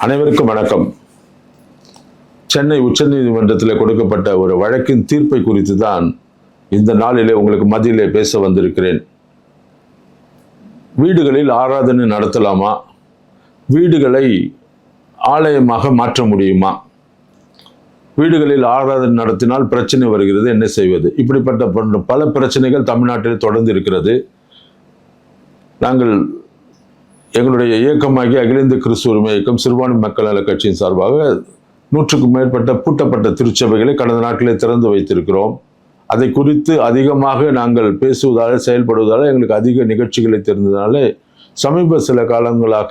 அனைவருக்கும் வணக்கம். சென்னை உச்சநீதிமன்றத்தில் கொடுக்கப்பட்ட ஒரு வழக்கின் தீர்ப்பை குறித்து தான் இந்த நாளிலே உங்களுக்கு மத்தியிலே பேச வந்திருக்கிறேன். வீடுகளில் ஆராதனை நடத்தலாமா? வீடுகளை ஆலயமாக மாற்ற முடியுமா? வீடுகளில் ஆராதனை நடத்தினால் பிரச்சனை வருகிறது என்ன செய்வது? இப்படிப்பட்ட பல- பல பிரச்சனைகள் தமிழ்நாட்டில் தொடர்ந்து இருக்கிறது. நாங்கள் எங்களுடைய இயக்கமாகிய அகில இந்திய கிறிஸ்துவ உரிமை இயக்கம் சிறுபான்மை மக்கள் நல கட்சியின் சார்பாக நூற்றுக்கும் மேற்பட்ட பூட்டப்பட்ட திருச்சபைகளை கடந்த நாட்களே திறந்து வைத்திருக்கிறோம். அதை குறித்து அதிகமாக நாங்கள் பேசுவதால் செயல்படுவதால் எங்களுக்கு அதிக நிகழ்ச்சிகளை தெரிந்ததாலே சமீப சில காலங்களாக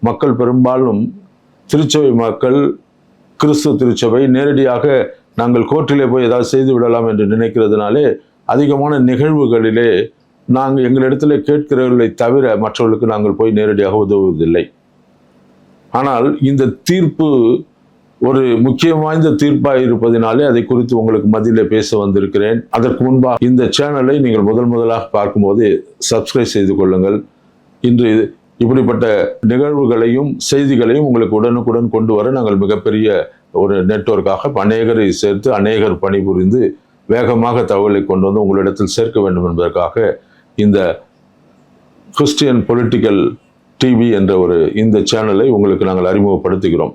மக்கள் பெரும்பாலும் திருச்சபை மக்கள் கிறிஸ்துவ திருச்சபை நேரடியாக நாங்கள் கோர்ட்டிலே போய் ஏதாவது செய்து விடலாம் என்று நினைக்கிறதுனாலே அதிகமான நிகழ்வுகளிலே நாங்கள் எங்களிடத்தில் கேட்கிறவர்களை தவிர மற்றவர்களுக்கு நாங்கள் போய் நேரடியாக உதவுவதில்லை. ஆனால் இந்த தீர்ப்பு ஒரு முக்கியம் வாய்ந்த தீர்ப்பாக இருப்பதினாலே அதை குறித்து உங்களுக்கு மத்தியிலே பேச வந்திருக்கிறேன். அதற்கு முன்பாக இந்த சேனலை நீங்கள் முதல் முதலாக பார்க்கும்போது சப்ஸ்கிரைப் செய்து கொள்ளுங்கள். இன்று இப்படிப்பட்ட நிகழ்வுகளையும் செய்திகளையும் உங்களுக்கு உடனுக்குடன் கொண்டு வர நாங்கள் மிகப்பெரிய ஒரு நெட்வொர்க்காக அநேகரை சேர்த்து அநேகர் பணிபுரிந்து வேகமாக தகவலை கொண்டு வந்து உங்களிடத்தில் சேர்க்க வேண்டும் என்பதற்காக இந்த கிறிஸ்டியன் பொலிட்டிக்கல் டிவி என்ற ஒரு இந்த சேனலை உங்களுக்கு நாங்கள் அறிமுகப்படுத்துகிறோம்.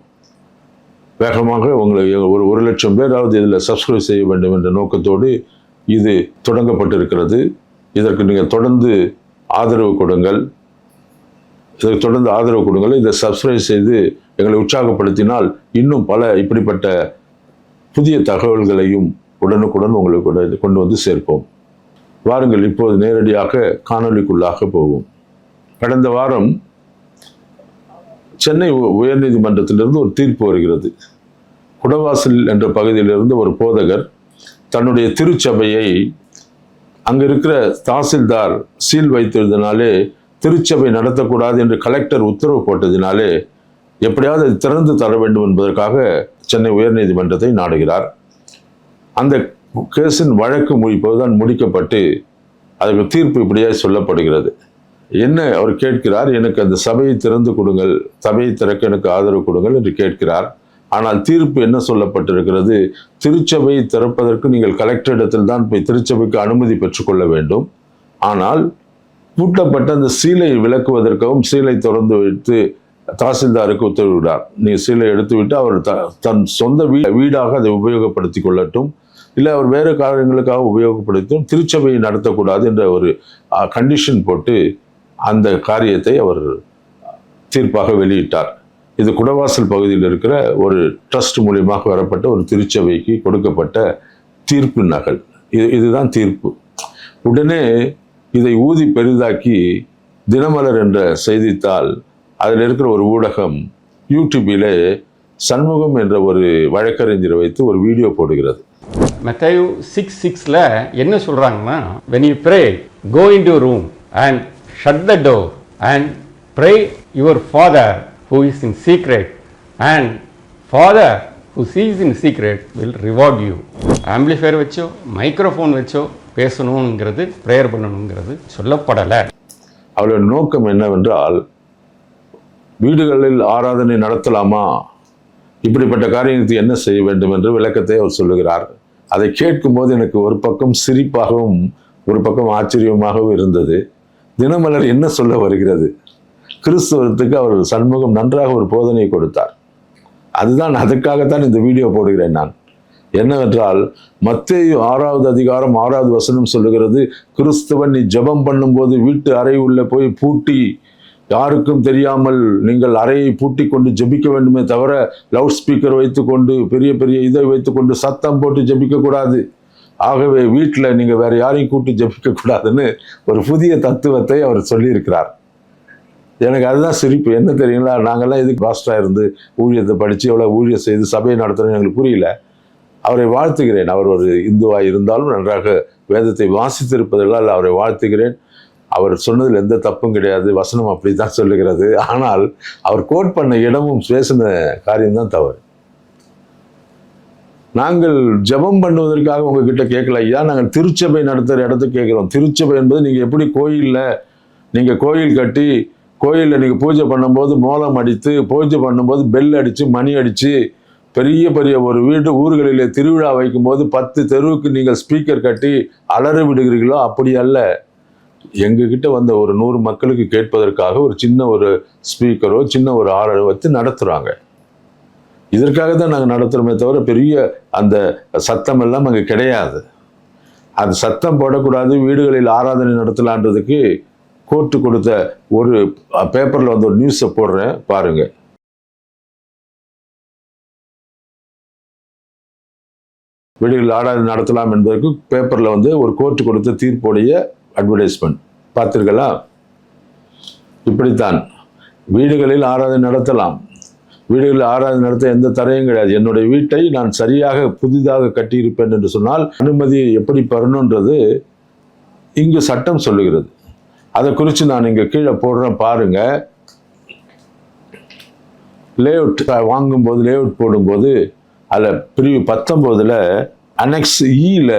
வேகமாக உங்களை ஒரு ஒரு லட்சம் பேராவது இதில் சப்ஸ்கிரைப் செய்ய வேண்டும் என்ற நோக்கத்தோடு இது தொடங்கப்பட்டிருக்கிறது. இதற்கு நீங்கள் தொடர்ந்து ஆதரவு கொடுங்கள். இதற்கு தொடர்ந்து ஆதரவு கொடுங்கள். இதை சப்ஸ்கிரைப் செய்து எங்களை உற்சாகப்படுத்தினால் இன்னும் பல இப்படிப்பட்ட புதிய தகவல்களையும் உடனுக்குடன் உங்களுக்கு கொண்டு- கொண்டு வந்து சேர்ப்போம். வாருங்கள் இப்போது நேரடியாக காணொலிக்குள்ளாக போவோம். கடந்த வாரம் சென்னை உ- உயர்நீதிமன்றத்திலிருந்து ஒரு தீர்ப்பு வருகிறது. குடவாசல் என்ற பகுதியிலிருந்து ஒரு போதகர் தன்னுடைய திருச்சபையை அங்கே இருக்கிற தாசில்தார் சீல் வைத்திருந்தனாலே திருச்சபை நடத்தக்கூடாது என்று கலெக்டர் உத்தரவு போட்டதினாலே எப்படியாவது திறந்து தர வேண்டும் என்பதற்காக சென்னை உயர்நீதிமன்றத்தை நாடுகிறார். அந்த கேஸின் வழக்கு மு- இப்போதுதான் முடிக்கப்பட்டு அதற்கு தீர்ப்பு இப்படியாக சொல்லப்படுகிறது. என்ன அவர் கேட்கிறார்? எனக்கு அந்த சபையை திறந்து கொடுங்கள் சபையை திறக்க எனக்கு ஆதரவு கொடுங்கள் என்று கேட்கிறார். ஆனால் தீர்ப்பு என்ன சொல்லப்பட்டிருக்கிறது? திருச்சபையை திறப்பதற்கு நீங்கள் கலெக்டரிடத்தில் தான் போய் திருச்சபைக்கு அனுமதி பெற்றுக்கொள்ள வேண்டும். ஆனால் பூட்டப்பட்ட அந்த சீலை விளக்குவதற்காகவும் சீலை திறந்து வைத்து தாசில்தாருக்கு உத்தரவிடுகிறார். நீ சீலை எடுத்துவிட்டு அவர் த- தன் சொந்த வீ வீடாக அதை உபயோகப்படுத்தி கொள்ளட்டும். இல்லை அவர் வேறு காரியங்களுக்காக உபயோகப்படுத்தும் திருச்சபையை நடத்தக்கூடாது என்ற ஒரு கண்டிஷன் போட்டு அந்த காரியத்தை அவர் தீர்ப்பாக வெளியிட்டார். இது குடவாசல் பகுதியில் இருக்கிற ஒரு ட்ரஸ்ட் மூலியமாக வரப்பட்ட ஒரு திருச்சபைக்கு கொடுக்கப்பட்ட தீர்ப்பு நகல். இது இதுதான் தீர்ப்பு. உடனே இதை ஊதி பெரிதாக்கி தினமலர் என்ற செய்தித்தாள் அதில் இருக்கிற ஒரு ஊடகம் யூடியூபிலே சண்முகம் என்ற ஒரு வழக்கறிஞரை வைத்து ஒரு வீடியோ போடுகிறது. மெத்தையு சிக்ஸ் சிக்ஸில் என்ன சொல்கிறாங்கன்னா when you pray go in to room and shut the door and pray your father who is in secret and father who sees in secret will reward you amplifier வச்சோ microphone வச்சோ பேசணுங்கிறது prayer பண்ணணுங்கிறது சொல்லப்படலை. அவளோட நோக்கம் என்னவென்றால் வீடுகளில் ஆராதனை நடத்தலாமா? இப்படிப்பட்ட காரியத்தை என்ன செய்ய வேண்டும் என்று விளக்கத்தை அவர் சொல்லுகிறார். அதை கேட்கும்போது எனக்கு ஒரு பக்கம் சிரிப்பாகவும் ஒரு பக்கம் ஆச்சரியமாகவும் இருந்தது. தினமலர் என்ன சொல்ல வருகிறது? கிறிஸ்தவத்துக்கு அவர் சண்முகம் நன்றாக ஒரு போதனை கொடுத்தார். அதுதான் அதுக்காகத்தான் இந்த வீடியோ போடுகிறேன் நான். என்னவென்றால் மத்தேயு ஆறாவது அதிகாரம் ஆறாவது வசனம் சொல்லுகிறது கிறிஸ்தவன் நீ ஜெபம் பண்ணும்போது வீட்டு அறை உள்ள போய் பூட்டி யாருக்கும் தெரியாமல் நீங்கள் அறையை பூட்டி கொண்டு ஜெபிக்க வேண்டுமே தவிர லவுட் ஸ்பீக்கர் வைத்துக்கொண்டு பெரிய பெரிய இதை வைத்துக்கொண்டு சத்தம் போட்டு ஜெபிக்க கூடாது ஆகவே வீட்டில் நீங்கள் வேறு யாரையும் கூட்டி ஜெபிக்க கூடாதுன்னு ஒரு புதிய தத்துவத்தை அவர் சொல்லியிருக்கிறார். எனக்கு அதுதான் சிரிப்பு. என்ன தெரியுங்களா? நாங்கள்லாம் எதுக்கு பாஸ்டாக இருந்து ஊழியத்தை படித்து எவ்வளோ ஊழியம் செய்து சபையை நடத்துறோம்னு எங்களுக்கு புரியல. அவரை வாழ்த்துகிறேன். அவர் ஒரு இந்துவாக இருந்தாலும் நன்றாக வேதத்தை வாசித்திருப்பதால் அவரை வாழ்த்துகிறேன். அவர் சொன்னதில் எந்த தப்பும் கிடையாது. வசனம் அப்படி தான் சொல்லுகிறது. ஆனால் அவர் கோட் பண்ண இடமும் பேசின காரியம்தான் தவறு. நாங்கள் ஜெபம் பண்ணுவதற்காக உங்ககிட்ட கேட்கல. ஐயா நாங்கள் திருச்சபை நடத்துகிற இடத்துக்கு கேட்குறோம். திருச்சபை என்பது நீங்கள் எப்படி கோயிலில் நீங்கள் கோயில் கட்டி கோயிலில் நீங்கள் பூஜை பண்ணும்போது மோளம் அடித்து பூஜை பண்ணும்போது பெல் அடித்து மணி அடித்து பெரிய பெரிய ஒரு வீடு ஊர்களிலே திருவிழா வைக்கும்போது பத்து தெருவுக்கு நீங்கள் ஸ்பீக்கர் கட்டி அலற விடுகிறீர்களோ? அப்படி அல்ல. எங்ககிட்ட வந்த ஒரு நூறு மக்களுக்கு கேட்பதற்காக ஒரு சின்ன ஒரு ஸ்பீக்கரோ சின்ன ஒரு ஆளரோ வச்சு நடத்துகிறாங்க இதற்காக தான் நாங்கள் நடத்துகிறோமே தவிர பெரிய அந்த சத்தம் எல்லாம் அங்கே கிடையாது. அது சத்தம் போடக்கூடாது வீடுகளில் ஆராதனை நடத்தலான்றதுக்கு கோர்ட்டு கொடுத்த ஒரு பேப்பரில் வந்து ஒரு நியூஸை போடுறேன் பாருங்க. வீடுகளில் ஆராதனை நடத்தலாம் என்பதற்கு பேப்பரில் வந்து ஒரு கோர்ட்டு கொடுத்த தீர்ப்புடைய அட்வர்டைஸ்மெண்ட் பார்த்துருக்கலா? இப்படித்தான். வீடுகளில் ஆராதனை நடத்தலாம். வீடுகளில் ஆராதனை நடத்த எந்த தடையும் கிடையாது. என்னுடைய வீட்டை நான் சரியாக புதிதாக கட்டியிருப்பேன் என்று சொன்னால் அனுமதியை எப்படி பெறணுன்றது இங்கு சட்டம் சொல்லுகிறது. அதை குறித்து நான் இங்கே கீழே போடுறேன் பாருங்கள் லேஅவுட் வாங்கும்போது லேஅவுட் போடும்போது அதில் பிரிவு பத்தொம்போதில் அனெக்ஸ் இயில்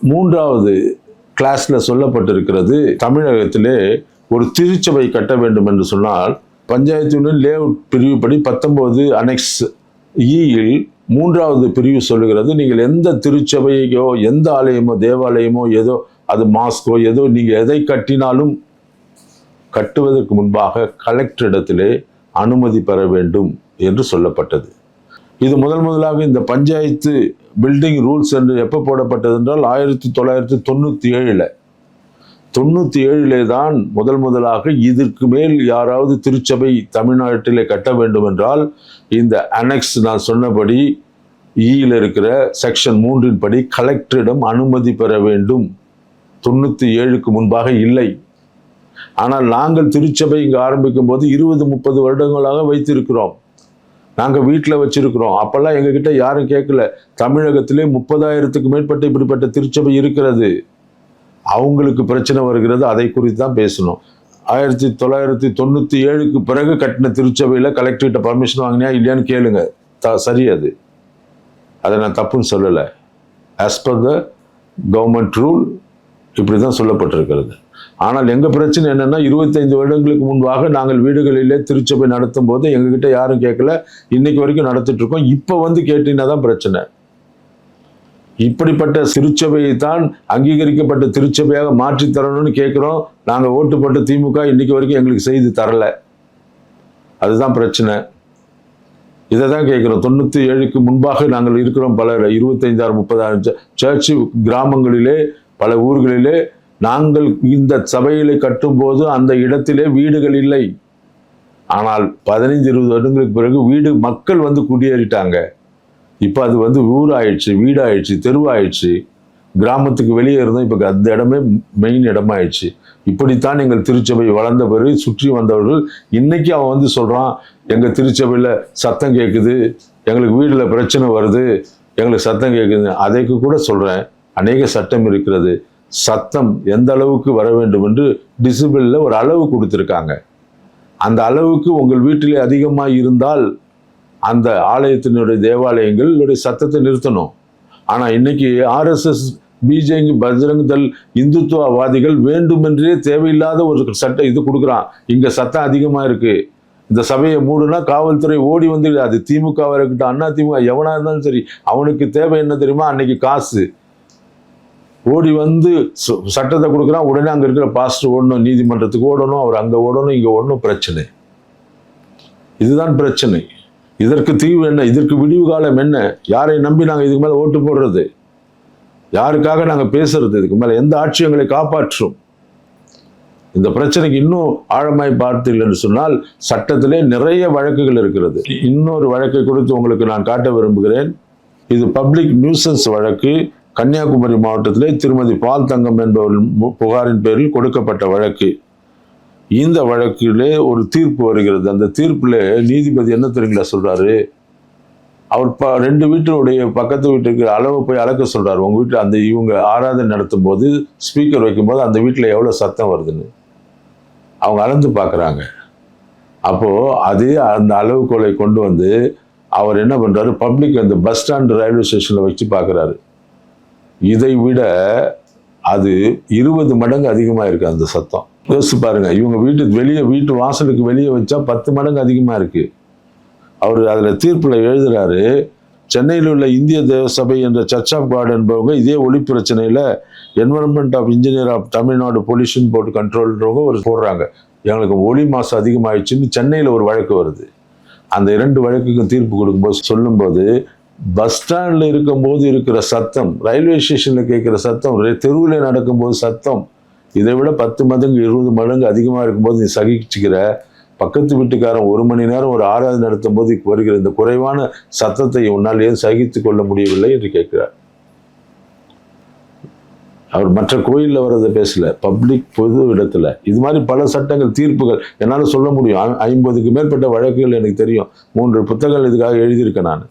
மூன்றாவது கிளாஸில் சொல்லப்பட்டிருக்கிறது தமிழகத்திலே ஒரு திருச்சபை கட்ட வேண்டும் என்று சொன்னால் பஞ்சாயத்து யூனியன் லேஅவுட் பிரிவுப்படி பத்தொம்போது அனெக்ஸ் இயில் e மூன்றாவது பிரிவு சொல்லுகிறது. நீங்கள் எந்த திருச்சபையோ எந்த ஆலயமோ தேவாலயமோ ஏதோ அது மாஸ்கோ ஏதோ நீங்கள் எதை கட்டினாலும் கட்டுவதற்கு முன்பாக கலெக்டரிடத்திலே அனுமதி பெற வேண்டும் என்று சொல்லப்பட்டது. இது முதல் முதலாக இந்த பஞ்சாயத்து பில்டிங் ரூல்ஸ் என்று எப்போ போடப்பட்டது என்றால் ஆயிரத்தி தொள்ளாயிரத்தி தொண்ணூற்றி ஏழில். தொண்ணூற்றி ஏழிலே தான் முதல் முதலாக இதற்கு மேல் யாராவது திருச்சபை தமிழ்நாட்டிலே கட்ட வேண்டும் என்றால் இந்த அனெக்ஸ் நான் சொன்னபடி e ஈயில் இருக்கிற செக்ஷன் மூன்றின் படி கலெக்டரிடம் அனுமதி பெற வேண்டும். தொண்ணூற்றி ஏழுக்கு முன்பாக இல்லை. ஆனால் நாங்கள் திருச்சபை இங்கே ஆரம்பிக்கும் போது இருபது முப்பது வருடங்களாக வைத்திருக்கிறோம். நாங்கள் வீட்டில் வச்சிருக்கிறோம். அப்போல்லாம் எங்ககிட்ட யாரும் கேட்கல. தமிழகத்திலே முப்பதாயிரத்துக்கு மேற்பட்ட இப்படிப்பட்ட திருச்சபை இருக்கிறது. அவங்களுக்கு பிரச்சனை வருகிறது. அதை குறித்து தான் பேசணும். ஆயிரத்தி தொள்ளாயிரத்தி தொண்ணூற்றி ஏழுக்கு பிறகு கட்டின திருச்சபையில் கலெக்டர்கிட்ட பர்மிஷன் வாங்கினியா இல்லையான்னு கேளுங்க. த சரி அது. அதை நான் தப்புன்னு சொல்லலை. As per the government rule இப்படி தான் சொல்லப்பட்டிருக்கிறது. ஆனால் எங்கள் பிரச்சனை என்னென்னா இருபத்தைந்து வருடங்களுக்கு முன்பாக நாங்கள் வீடுகளிலே திருச்சபை நடத்தும் போது எங்ககிட்ட யாரும் கேட்கல. இன்னைக்கு வரைக்கும் நடத்திட்டு இப்போ வந்து கேட்டீங்கன்னா தான் பிரச்சனை. இப்படிப்பட்ட திருச்சபையை தான் அங்கீகரிக்கப்பட்ட திருச்சபையாக மாற்றி தரணும்னு கேட்குறோம். நாங்கள் ஓட்டு போட்ட திமுக இன்னைக்கு வரைக்கும் எங்களுக்கு செய்து தரலை. அதுதான் பிரச்சனை. இதை தான் கேட்குறோம். தொண்ணூற்றி ஏழுக்கு முன்பாக நாங்கள் இருக்கிறோம் பல இருபத்தைந்தாயிரம் முப்பதாயிரம் சர்ச்சு கிராமங்களிலே பல ஊர்களிலே நாங்கள் இந்த சபைகளை கட்டும்போது அந்த இடத்திலே வீடுகள் இல்லை. ஆனால் பதினைந்து இருபது வருடங்களுக்கு பிறகு வீடு மக்கள் வந்து குடியேறிட்டாங்க. இப்போ அது வந்து ஊராயிடுச்சு வீடாயிடுச்சு தெருவாயிடுச்சு. கிராமத்துக்கு வெளியே இருந்தோம் இப்போ அந்த இடமே மெயின் இடமாயிடுச்சு. இப்படித்தான் எங்கள் திருச்சபை வளர்ந்த பிறகு சுற்றி வந்தவர்கள் இன்னைக்கு அவன் வந்து சொல்கிறான் எங்கள் திருச்சபையில் சத்தம் கேட்குது எங்களுக்கு வீட்டில் பிரச்சனை வருது எங்களுக்கு சத்தம் கேட்குது அதைக்கு கூட சொல்கிறேன் அநேக சட்டம் இருக்கிறது. சத்தம் எந்த அளவுக்கு வர வேண்டும் என்று டிசிபிளில் ஒரு அளவு கொடுத்துருக்காங்க. அந்த அளவுக்கு உங்கள் வீட்டிலே அதிகமாக இருந்தால் அந்த ஆலயத்தினுடைய தேவாலயங்களுடைய சத்தத்தை நிறுத்தணும். ஆனால் இன்னைக்கு ஆர்எஸ்எஸ் பிஜேபி பஜ்ரங் தள் இந்துத்துவவாதிகள் வேண்டுமென்றே தேவையில்லாத ஒரு சட்டம் இது கொடுக்குறான். இங்கே சத்தம் அதிகமாக இருக்குது இந்த சபையை மூடுனா காவல்துறை ஓடி வந்து அது திமுகவாக இருக்கட்டும் அண்ணா திமுக எவனாக இருந்தாலும் சரி அவனுக்கு தேவை என்ன தெரியுமா? அன்னைக்கு காசு. ஓடி வந்து சட்டத்தை கொடுக்குறான் உடனே அங்கே இருக்கிற பாஸ்டர் ஓடணும் நீதிமன்றத்துக்கு ஓடணும் அவர் அங்கே ஓடணும் இங்கே ஓடணும் பிரச்சனை. இதுதான் பிரச்சனை. இதற்கு தீவு என்ன? இதற்கு விடிவு காலம் என்ன? யாரை நம்பி நாங்கள் இதுக்கு மேலே ஓட்டு போடுறது? யாருக்காக நாங்கள் பேசுறது? இதுக்கு மேலே எந்த ஆட்சி எங்களை காப்பாற்றும்? இந்த பிரச்சனைக்கு இன்னும் ஆழமாய் பார்த்தீர்கள் என்று சொன்னால் சட்டத்திலே நிறைய வழக்குகள் இருக்கிறது. இன்னொரு வழக்கை கொடுத்து உங்களுக்கு நான் காட்ட விரும்புகிறேன். இது பப்ளிக் நியூசன்ஸ் வழக்கு. கன்னியாகுமரி மாவட்டத்திலே திருமதி பால் தங்கம் என்பவரின் மு- புகாரின் பேரில் கொடுக்கப்பட்ட வழக்கு. இந்த வழக்கிலே ஒரு தீர்ப்பு வருகிறது. அந்த தீர்ப்பில் நீதிபதி என்ன தெரியுங்களா சொல்கிறாரு அவர் ப ரெண்டு வீட்டினுடைய பக்கத்து வீட்டுக்கு அளவு போய் அளக்க சொல்கிறார் உங்கள் வீட்டில் அந்த இவங்க ஆராதனை நடத்தும் போது ஸ்பீக்கர் வைக்கும்போது அந்த வீட்டில் எவ்வளோ சத்தம் வருதுன்னு. அவங்க அளந்து பார்க்குறாங்க அப்போது அதே அந்த அளவுகோலை கொண்டு வந்து அவர் என்ன பண்ணுறாரு பப்ளிக் அந்த பஸ் ஸ்டாண்ட் ரயில்வே ஸ்டேஷனில் வச்சு பார்க்குறாரு இதை விட அது இருபது மடங்கு அதிகமாக இருக்குது அந்த சத்தம். யோசிச்சு பாருங்க இவங்க வீட்டுக்கு வெளியே வீட்டு வாசலுக்கு வெளியே வச்சா பத்து மடங்கு அதிகமாக இருக்குது அவர் அதில் தீர்ப்பில் எழுதுறாரு சென்னையில் உள்ள இந்திய தேவசபை என்ற சர்ச் ஆஃப் காட் என்பவங்க இதே ஒளி பிரச்சனையில் environment of engineer of Tamil Nadu pollution board கண்ட்ரோல்ன்றவங்க ஒரு போடுறாங்க. எங்களுக்கு ஒளி மாசு அதிகமாயிடுச்சுன்னு சென்னையில் ஒரு வழக்கு வருது. அந்த இரண்டு வழக்குக்கும் தீர்ப்பு கொடுக்கும்போது சொல்லும்போது பஸ் ஸ்டாண்டில் இருக்கும்போது இருக்கிற சத்தம் ரயில்வே ஸ்டேஷனில் கேட்குற சத்தம் தெருவில் நடக்கும்போது சத்தம் இதை விட பத்து மடங்கு இருபது மடங்கு அதிகமாக இருக்கும்போது நீ சகிச்சுக்கிற பக்கத்து வீட்டுக்காரன் ஒரு மணி நேரம் ஒரு ஆராதனை நடத்தும் போது வருகிற இந்த குறைவான சத்தத்தை உன்னால் ஏன் சகித்து கொள்ள முடியவில்லை என்று கேட்கிறார். அவர் மற்ற கோயிலில் வர்றதை பேசல பப்ளிக் பொது இடத்துல. இது மாதிரி பல சட்டங்கள் தீர்ப்புகள் என்னால் சொல்ல முடியும். ஐம்பதுக்கு மேற்பட்ட வழக்குகள் எனக்கு தெரியும். மூன்று புத்தகங்கள் இதுக்காக எழுதியிருக்கேன் நான்.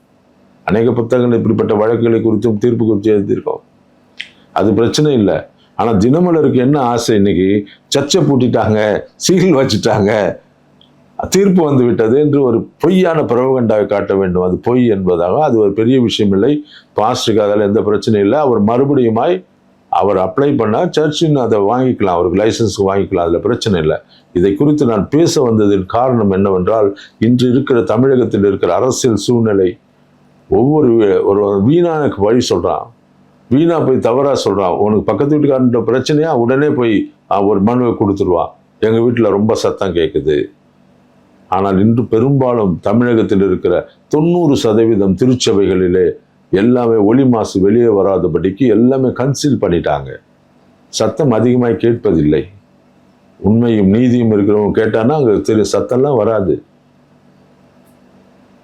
அநேக புத்தகங்கள் இப்படிப்பட்ட வழக்குகளை குறித்தும் தீர்ப்பு குறித்து எழுதியிருக்கோம். அது பிரச்சனை இல்லை. ஆனால் தினமலருக்கு என்ன ஆசை? இன்னைக்கு சர்ச்சை பூட்டிட்டாங்க சீல் வச்சுட்டாங்க. தீர்ப்பு வந்து விட்டது என்று ஒரு பொய்யான பிரபகண்டாவை காட்ட வேண்டும். அது பொய் என்பதாக அது ஒரு பெரிய விஷயம் இல்லை. பாஸ்டுக்கு அதில் எந்த பிரச்சனையும் இல்லை. அவர் மறுபடியுமாய் அவர் அப்ளை பண்ணால் சர்ச்சின் அதை வாங்கிக்கலாம். அவருக்கு லைசன்ஸ் வாங்கிக்கலாம். அதில் பிரச்சனை இல்லை. இதை குறித்து நான் பேச வந்ததின் காரணம் என்னவென்றால் இன்று இருக்கிற தமிழகத்தில் இருக்கிற அரசியல் சூழ்நிலை ஒவ்வொரு ஒரு ஒரு வீணானுக்கு வழி சொல்கிறான் வீணா போய் தவறாக சொல்கிறான் உனக்கு பக்கத்து வீட்டுக்காரன்ற பிரச்சனையா? உடனே போய் ஒரு மனுவை கொடுத்துருவான் எங்கள் வீட்டில் ரொம்ப சத்தம் கேட்குது ஆனால் இன்று பெரும்பாலும் தமிழகத்தில் இருக்கிற தொண்ணூறு சதவீதம் திருச்சபைகளிலே எல்லாமே ஒளி மாசு வெளியே வராதபடிக்கு எல்லாமே கன்சீல் பண்ணிட்டாங்க. சத்தம் அதிகமாக கேட்பதில்லை. உண்மையும் நீதியும் இருக்கிறவங்க கேட்டான்னா அங்கே திரு சத்தம்லாம் வராது.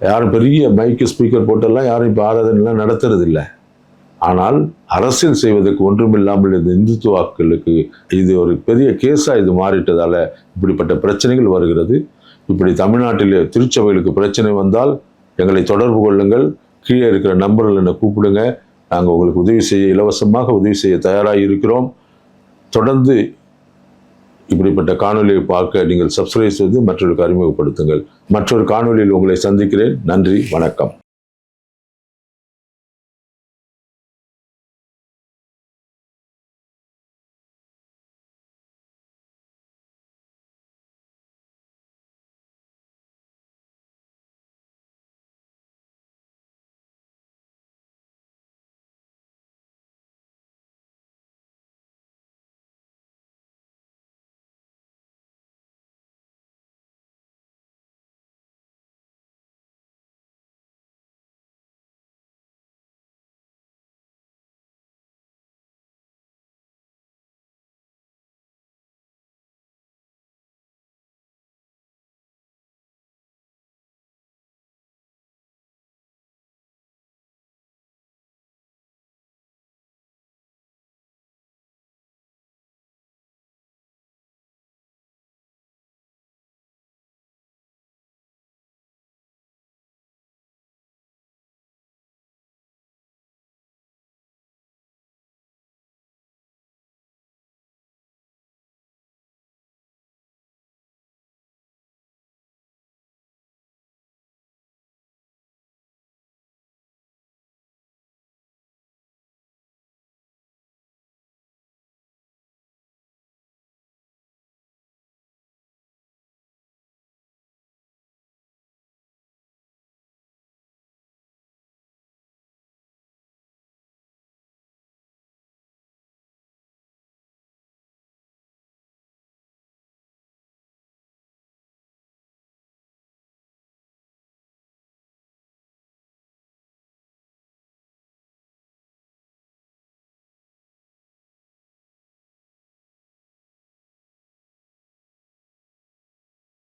யாரும் பெரிய மைக்கு ஸ்பீக்கர் போட்டெல்லாம் யாரும் இப்போ ஆராதனைலாம் நடத்துறது இல்லை ஆனால் அரசியல் செய்வதற்கு ஒன்றுமில்லாமல் இந்த இந்துத்துவாக்களுக்கு இது ஒரு பெரிய கேஸாக இது மாறிட்டதால் இப்படிப்பட்ட பிரச்சனைகள் வருகிறது. இப்படி தமிழ்நாட்டில் திருச்சபைகளுக்கு பிரச்சனை வந்தால் எங்களை தொடர்பு கொள்ளுங்கள். கீழே இருக்கிற நம்பரில் என்னை கூப்பிடுங்க. நாங்கள் உங்களுக்கு உதவி செய்ய இலவசமாக உதவி செய்ய தயாராக இருக்கிறோம். தொடர்ந்து இப்படிப்பட்ட காணொலியை பார்க்க நீங்கள் சப்ஸ்கிரைப் செய்து மற்றவர்களுக்கு அறிமுகப்படுத்துங்கள். மற்றொரு காணொலியில் உங்களை சந்திக்கிறேன். நன்றி வணக்கம்.